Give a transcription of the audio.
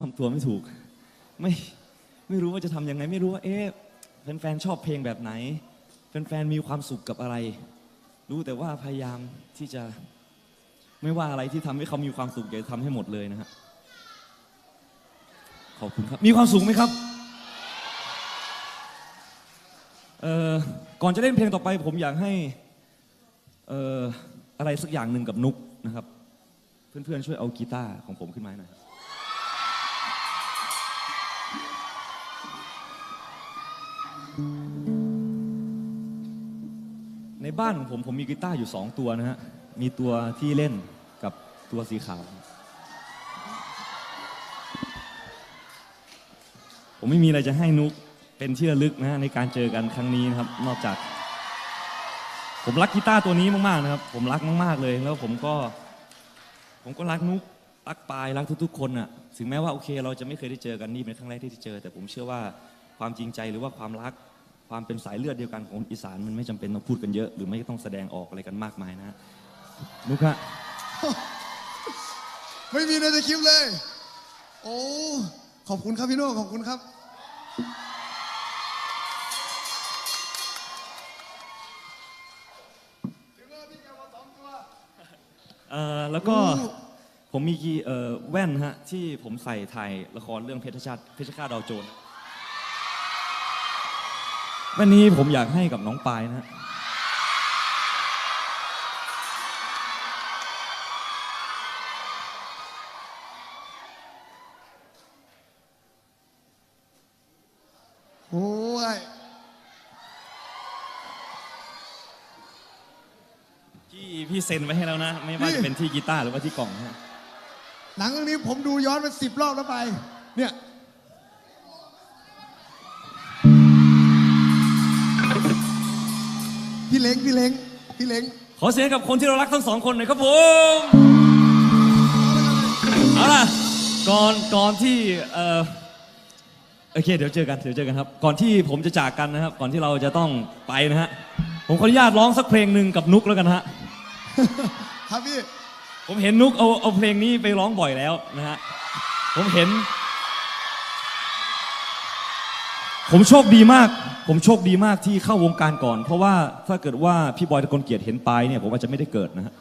ทำตัวไม่ถูก ไม่ไม่รู้ว่าจะทำยังไง ไม่รู้ว่า เอ๊ะแฟนๆชอบเพลงแบบไหน แฟนๆมีความสุขกับอะไร รู้แต่ว่าพยายามที่จะไม่ว่าอะไรที่ทำให้เขามีความสุขอย่าทำให้หมดเลยนะฮะขอบคุณครับ มีความสุขไหมครับเอ่อก่อนจะเล่นเพลงต่อไป ผมอยากให้เอ่ออะไรสักอย่างหนึ่งกับนุกนะครับ เพื่อนๆช่วยเอากีตาร์ของผมขึ้นมาให้หน่อย ในบ้านของผมผมมีกีตาร์อยู่สองตัวนะฮะ มีตัวที่เล่นกับตัวสีขาว ผมไม่มีอะไรจะให้นุกเป็นที่ระลึกนะฮะในการเจอกันครั้งนี้นะครับ นอกจาก ผมรักกีตาร์ตัวนี้มากๆนะครับ ผมรักมากๆเลยแล้วผมก็ ผมก็รักนุกรักปายรักทุกๆ คนน่ะถึงแม้ว่าโอเค เราจะไม่เคยได้เจอกันนี่เป็นครั้งแรกที่ได้เจอ แต่ผมเชื่อว่าความจริงใจหรือว่าความรัก ความเป็นสายเลือดเดียวกันของอีสานมันไม่จำเป็นต้องพูดกันเยอะ หรือไม่ต้องแสดงออกอะไรกันมากมายนะฮะนุกฮะไม่มีในสคริปต์เลย โอ้ ขอบคุณครับพี่โน่ขอบคุณครับ เอ่อแล้วก็โอ้ผมมีกีเอ่อแว่นฮะที่ผมใส่ถ่ายละครเรื่องเพชรชาติเพชรฆาตดาวโจรแว่นนี้ผมอยากให้กับน้องปายนะฮะโอ้ยพี่พี่เซ็นไว้ให้แล้วนะ ไม่ว่าจะเป็นที่กีตาร์หรือว่าที่กล่องนะฮะ หนังเรื่องนี้ผมดูย้อนไปสิบรอบแล้วไป เนี่ย เล้งพี่เล้งพี่เล้งขอเสียงกับคนที่เรารักทั้งสองคนหน่อยครับผมเอาล่ะก่อนก่อนที่เออโอเคเดี๋ยวเจอกันเดี๋ยวเจอกันครับ ก่อนที่ผมจะจากกันนะครับ ก่อนที่เราจะต้องไปนะฮะผมขออนุญาตร้องสักเพลงหนึ่งกับนุกแล้วกันฮะครับพี่ผมเห็นนุกเอาเอาเพลงนี้ไปร้องบ่อยแล้วนะฮะผมเห็น ผมโชคดีมาก ผมโชคดีมากที่เข้าวงการก่อน เพราะว่าถ้าเกิดว่าพี่บอยตะกลเกียรติเห็นปลายเนี่ยผมอาจจะไม่ได้เกิดนะฮะ